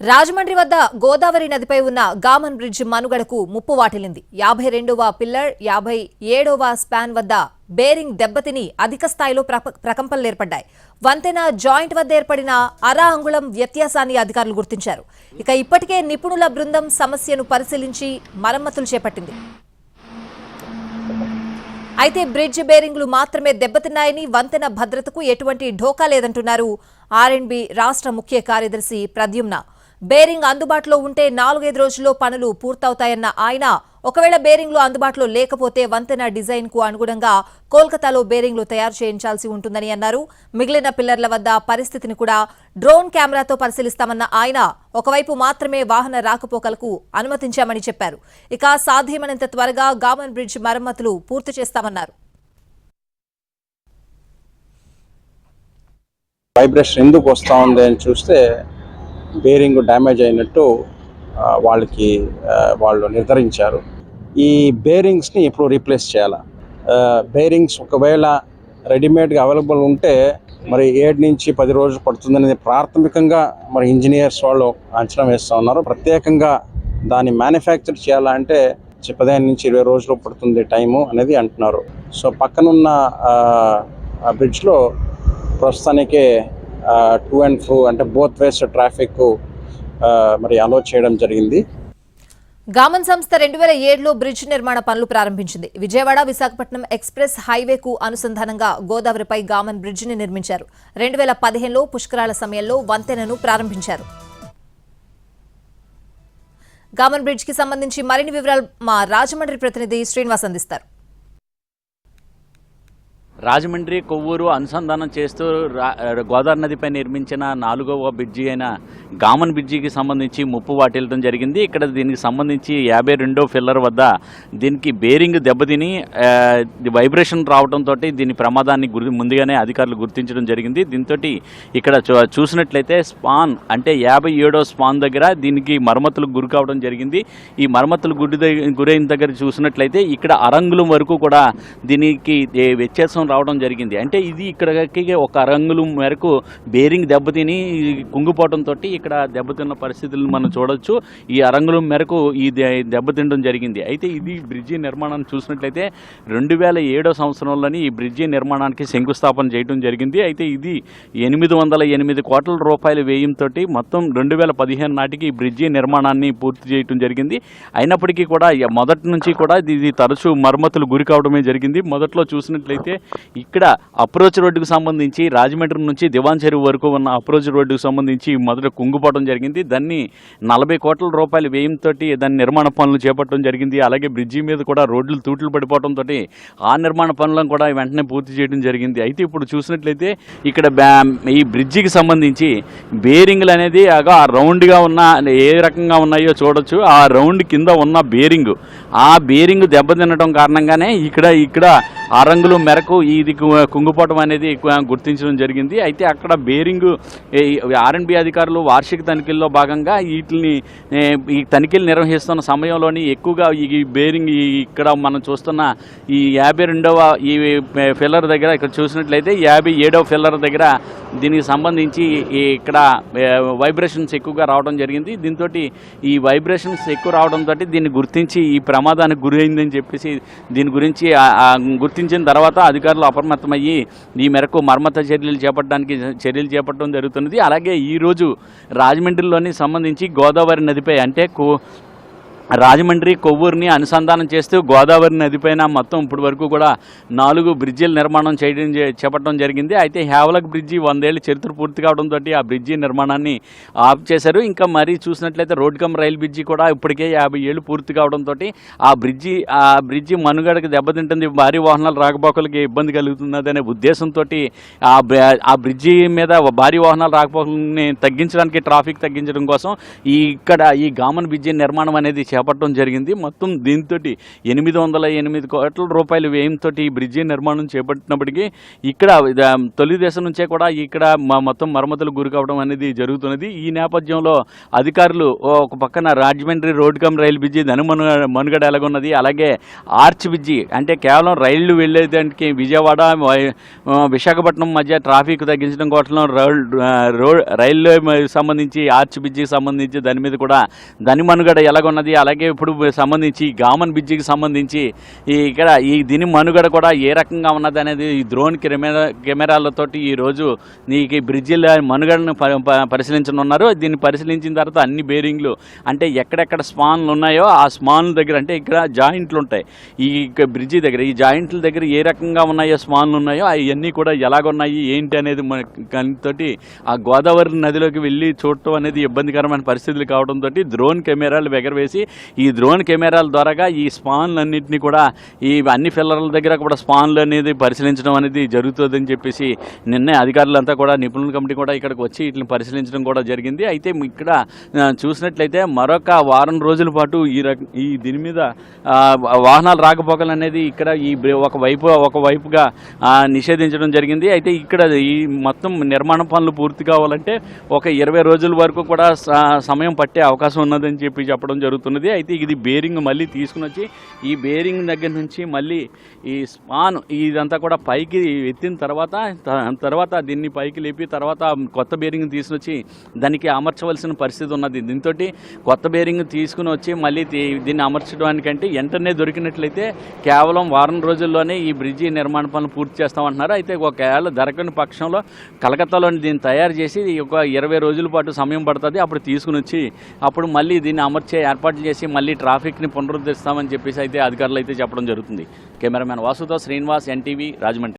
రాజమండ్రి వద్ద గోదావరి నదిపై ఉన్న గామన్ బ్రిడ్జ్ మనుగడకు ముప్పు వాటిల్లింది. యాభై రెండవ పిల్లర్ యాభై ఏడవ స్పాన్ వద్ద బేరింగ్ దెబ్బతిని అధిక స్థాయిలో ప్రప- ప్రకంపనలు ఏర్పడ్డాయి. వంతెన జాయింట్ వద్ద ఏర్పడిన అర అంగుళం వ్యత్యాసాన్ని అధికారులు గుర్తించారు. ఇక ఇప్పటికే నిపుణుల బృందం సమస్యను పరిశీలించి మరమ్మతులు చేపట్టింది. అయితే బ్రిడ్జ్ బేరింగ్లు మాత్రమే దెబ్బతిన్నాయని వంతెన భద్రతకు ఎటువంటి ఢోకా లేదంటున్నారు ఆర్ఎండ్బి రాష్ట్ర ముఖ్య కార్యదర్శి ప్రద్యుమ్న. బేరింగ్ అందుబాటులో ఉంటే నాలుగైదు రోజుల్లో పనులు పూర్తవుతాయన్న ఆయన ఒకవేళ బేరింగ్లు అందుబాటులో లేకపోతే వంతెన డిజైన్కు అనుగుణంగా కోల్కతాలో బేరింగ్లు తయారు చేయించాల్సి ఉంటుందని అన్నారు. మిగిలిన పిల్లర్ల వద్ద పరిస్థితిని కూడా డ్రోన్ కెమెరాతో పరిశీలిస్తామన్న ఆయన ఒకవైపు మాత్రమే వాహన రాకపోకలకు అనుమతించామని చెప్పారు. ఇక సాధ్యమైనంత త్వరగా గామన్ బ్రిడ్జ్ మరమ్మతులు పూర్తి చేస్తామన్నారు. వైబ్రేషన్ ఎందుకు వస్తూ ఉంది అని చూస్తే బేరింగ్ డ్యామేజ్ అయినట్టు వాళ్ళకి వాళ్ళు నిర్ధారించారు. ఈ బేరింగ్స్ని ఎప్పుడు రీప్లేస్ చేయాలా? బేరింగ్స్ ఒకవేళ రెడీమేడ్గా అవైలబుల్ ఉంటే మరి ఏడు నుంచి పది రోజులు పడుతుందనేది ప్రాథమికంగా మరి ఇంజనీర్స్ వాళ్ళు అంచనా వేస్తూ ఉన్నారు. ప్రత్యేకంగా దాన్ని మ్యానుఫ్యాక్చర్ చేయాలంటే చి- పదిహేను నుంచి ఇరవై రోజులు పడుతుంది టైము అనేది అంటున్నారు. సో పక్కనున్న బ్రిడ్జ్లో ప్రస్తుతానికే టూ అండ్ ఫ్రూ అంటే బోత్ వేస్ ట్రాఫిక్ మరి అలో చేయడం జరిగింది. గామన్ సంస్థ రెండు వేల ఏడులో బ్రిడ్జ్ నిర్మాణ పనులు ప్రారంభించింది. విజయవాడ విశాఖపట్నం ఎక్స్ప్రెస్ హైవేకు అనుసంధానంగా గోదావరిపై గామన్ బ్రిడ్జిని నిర్మించారు. రెండు వేల పదిహేనులో పుష్కరాల సమయంలో వంతెనను ప్రారంభించారు. గామన్ బ్రిడ్జ్కి సంబంధించి మరిన్ని వివరాలు మా రాజమండ్రి ప్రతినిధి శ్రీనివాస్ అందిస్తారు. రాజమండ్రి కొవ్వూరు అనుసంధానం చేస్తూ రా- గోదావరి నదిపై నిర్మించిన నాలుగవ బ్రిడ్జి అయిన గామన్ బ్రిడ్జికి సంబంధించి ముప్పు వాటిల్లడం జరిగింది. ఇక్కడ దీనికి సంబంధించి యాభై రెండో ఫిల్లర్ వద్ద దీనికి బేరింగ్ దెబ్బతిని వైబ్రేషన్ రావడంతో దీని ప్రమాదాన్ని గురి ముందుగానే అధికారులు గుర్తించడం జరిగింది. దీంతో ఇక్కడ చూ- చూసినట్లయితే స్పాన్ అంటే యాభై ఏడో స్పాన్ దగ్గర దీనికి మరమ్మతులకు గురి కావడం జరిగింది. ఈ మరమ్మతులు గురి గురైన దగ్గర చూసినట్లయితే ఇక్కడ అరంగులం వరకు కూడా దీనికి వ్యత్యాసం రావడం జరిగింది. అంటే ఇది ఇక్కడికి ఒక అరంగులం మేరకు బేరింగ్ దెబ్బతిని కుంగిపోవడంతో ఇక్కడ దెబ్బతిన్న పరిస్థితులను మనం చూడొచ్చు. ఈ అరంగులం మేరకు ఈ దెబ్బతినడం జరిగింది. అయితే ఇది బ్రిడ్జి నిర్మాణాన్ని చూసినట్లయితే రెండు వేల ఏడో సంవత్సరంలోని ఈ బ్రిడ్జి నిర్మాణానికి శంకుస్థాపన చేయడం జరిగింది. అయితే ఇది ఎనిమిది వందల ఎనిమిది కోట్ల రూపాయల వ్యయంతో మొత్తం రెండు వేల పదిహేను నాటికి ఈ బ్రిడ్జి నిర్మాణాన్ని పూర్తి చేయడం జరిగింది. అయినప్పటికీ కూడా మొదటి నుంచి కూడా ఇది ఇది తరచూ మరమ్మతులు గురి కావడమే జరిగింది. మొదట్లో చూసినట్లయితే ఇక్కడ అప్రోచ్ రోడ్డుకు సంబంధించి రాజమండ్రి నుంచి దివాన్ చెరువు వరకు ఉన్న అప్రోచ్ రోడ్డుకు సంబంధించి మొదట కుంగిపోవడం జరిగింది. దాన్ని నలభై కోట్ల రూపాయల వ్యయంతో దాని నిర్మాణ పనులు చేపట్టడం జరిగింది. అలాగే బ్రిడ్జి మీద కూడా రోడ్లు తూట్లు పడిపోవడంతో ఆ నిర్మాణ పనులను కూడా వెంటనే పూర్తి చేయడం జరిగింది. అయితే ఇప్పుడు చూసినట్లయితే ఇక్కడ బ్యా- ఈ బ్రిడ్జికి సంబంధించి బేరింగ్లు అనేది ఆ రౌండ్గా ఉన్న ఏ రకంగా ఉన్నాయో చూడొచ్చు. ఆ రౌండ్ కింద ఉన్న బేరింగ్. ఆ బేరింగ్ దెబ్బతినడం కారణంగానే ఇక్కడ ఇక్కడ ఆ రంగులు మేరకు ఇది కుంగిపోవటం అనేది గుర్తించడం జరిగింది. అయితే అక్కడ బేరింగ్ ఆర్ఎండ్బి అధికారులు వార్షిక తనిఖీల్లో భాగంగా వీటిని ఈ తనిఖీలు నిర్వహిస్తున్న సమయంలోని ఎక్కువగా ఈ బేరింగ్ ఇక్కడ మనం చూస్తున్న ఈ యాభై రెండవ ఈ ఫిల్లర్ దగ్గర ఇక్కడ చూసినట్లయితే యాభై ఏడవ ఫిల్లర్ దగ్గర దీనికి సంబంధించి ఇక్కడ వైబ్రేషన్స్ ఎక్కువగా రావడం జరిగింది. దీంతో ఈ వైబ్రేషన్స్ ఎక్కువ రావడంతో దీన్ని గుర్తించి ఈ ప్రమాదానికి గురైందని చెప్పేసి దీని గురించి గుర్తు గుర్తించిన తర్వాత అధికారులు అప్రమత్తమయ్యి ఈ మేరకు మర్మత చర్యలు చేపట్టడానికి చర్యలు చేపట్టడం జరుగుతున్నది. అలాగే ఈరోజు రాజమండ్రిలోని సంబంధించి గోదావరి నదిపై అంటే కో రాజమండ్రి కొవ్వూరుని అనుసంధానం చేస్తూ గోదావరి నదిపైన మొత్తం ఇప్పటి వరకు కూడా నాలుగు బ్రిడ్జిల నిర్మాణం చేయడం చేపట్టడం జరిగింది. అయితే హేవలక్ బ్రిడ్జి వందేళ్ళు చరిత్ర పూర్తి కావడంతో ఆ బ్రిడ్జి నిర్మాణాన్ని ఆఫ్ చేశారు. ఇంకా మరీ చూసినట్లయితే రోడ్కమ్ రైల్ బ్రిడ్జి కూడా ఇప్పటికే యాభై ఏళ్ళు పూర్తి కావడంతో ఆ బ్రిడ్జి ఆ బ్రిడ్జి మనుగడకు దెబ్బతింటుంది. భారీ వాహనాలు రాకపోకలకి ఇబ్బంది కలుగుతున్నదనే అనే ఉద్దేశంతో ఆ బ్ర- ఆ బ్రిడ్జి మీద భారీ వాహనాలు రాకపోకలని తగ్గించడానికి ట్రాఫిక్ తగ్గించడం కోసం ఈ ఇక్కడ ఈ గామన్ బ్రిడ్జి నిర్మాణం అనేది చేపట్టడం జరిగింది. మొత్తం దీంతో ఎనిమిది వందల ఎనిమిది కోట్ల రూపాయల వ్యయంతో ఈ బ్రిడ్జి నిర్మాణం చేపట్టినప్పటికీ ఇక్కడ తొలి దశ నుంచే కూడా ఇక్కడ మా మొత్తం మరమ్మతులు గురి కావడం అనేది జరుగుతున్నది. ఈ నేపథ్యంలో అధికారులు ఒక పక్కన Rajahmundry road cum rail bridge ధను మనుగడ ఎలాగున్నది. అలాగే ఆర్చ్ బ్రిడ్జి అంటే కేవలం రైళ్ళు వెళ్ళేదానికి విజయవాడ విశాఖపట్నం మధ్య ట్రాఫిక్ తగ్గించడం కోసం రోడ్ రోడ్ రైల్వే సంబంధించి ఆర్చ్ బ్రిడ్జికి సంబంధించి దాని మీద కూడా ధని మనుగడ ఎలాగున్నది. అలాగే ఇప్పుడు సంబంధించి ఈ గామన్ బ్రిడ్జికి సంబంధించి ఈ ఇక్కడ ఈ దీని మనుగడ కూడా ఏ రకంగా ఉన్నది అనేది ఈ డ్రోన్ కెమెరా కెమెరాలతోటి ఈరోజు నీకు ఈ బ్రిడ్జిల మనుగడను ప- పరిశీలించనున్నారు. దీన్ని పరిశీలించిన తర్వాత అన్ని బేరింగ్లు అంటే ఎక్కడెక్కడ స్పాన్లు ఉన్నాయో ఆ స్పాన్ల దగ్గర అంటే ఇక్కడ జాయింట్లు ఉంటాయి. ఈ బ్రిడ్జి దగ్గర ఈ జాయింట్ల దగ్గర ఏ రకంగా ఉన్నాయో స్పాన్లు ఉన్నాయో అవన్నీ కూడా ఎలాగున్నాయి ఏంటి అనేది మన తోటి ఆ గోదావరి నదిలోకి వెళ్ళి చూడటం అనేది ఇబ్బందికరమైన పరిస్థితులు కావడంతో డ్రోన్ కెమెరాలు ఎగరవేసి ఈ డ్రోన్ కెమెరాల ద్వారాగా ఈ స్పాన్లన్నింటినీ కూడా ఈ అన్ని ఫిల్లర్ల దగ్గర కూడా స్పాన్లు అనేది పరిశీలించడం అనేది జరుగుతుందని చెప్పేసి నిన్నే అధికారులంతా కూడా నిపుణుల కమిటీ కూడా ఇక్కడికి వచ్చి వీటిని పరిశీలించడం కూడా జరిగింది. అయితే ఇక్కడ చూసినట్లయితే మరొక వారం రోజుల పాటు ఈ ఈ దీని మీద వాహనాలు రాకపోకలు అనేది ఇక్కడ ఈ ఒకవైపు ఒక వైపు ఒక వైపుగా నిషేధించడం జరిగింది. అయితే ఇక్కడ ఈ మొత్తం నిర్మాణ పనులు పూర్తి కావాలంటే ఒక ఇరవై రోజుల వరకు కూడా సమయం పట్టే అవకాశం ఉన్నదని చెప్పి చెప్పడం జరుగుతున్నది. అయితే ఇది బేరింగ్ మళ్ళీ తీసుకుని వచ్చి ఈ బేరింగ్ దగ్గర నుంచి మళ్ళీ ఈ స్పాన్ ఇదంతా కూడా పైకి ఎత్తిన తర్వాత తర్వాత దీన్ని పైకి లేపి తర్వాత కొత్త బేరింగ్ తీసుకొచ్చి దానికి అమర్చవలసిన పరిస్థితి ఉన్నది. దీంతో కొత్త బేరింగ్ తీసుకుని వచ్చి మళ్ళీ దీన్ని అమర్చడానికంటే వెంటనే దొరికినట్లయితే కేవలం వారం రోజుల్లోనే ఈ బ్రిడ్జి నిర్మాణ పనులు పూర్తి చేస్తామంటున్నారు. అయితే ఒకవేళ దొరకని పక్షంలో కలకత్తాలోని దీన్ని తయారు చేసి ఒక ఇరవై రోజుల పాటు సమయం పడుతుంది. అప్పుడు తీసుకుని వచ్చి అప్పుడు మళ్ళీ దీన్ని అమర్చే ఏర్పాట్లు చేసి మళ్ళీ ట్రాఫిక్ని పునరుద్ధరిస్తామని చెప్పేసి అయితే అధికారులు అయితే చెప్పడం జరుగుతుంది. కెమెరామ్యాన్ వాసుతో శ్రీనివాస్ ఎన్టీవీ రాజమండ్రి.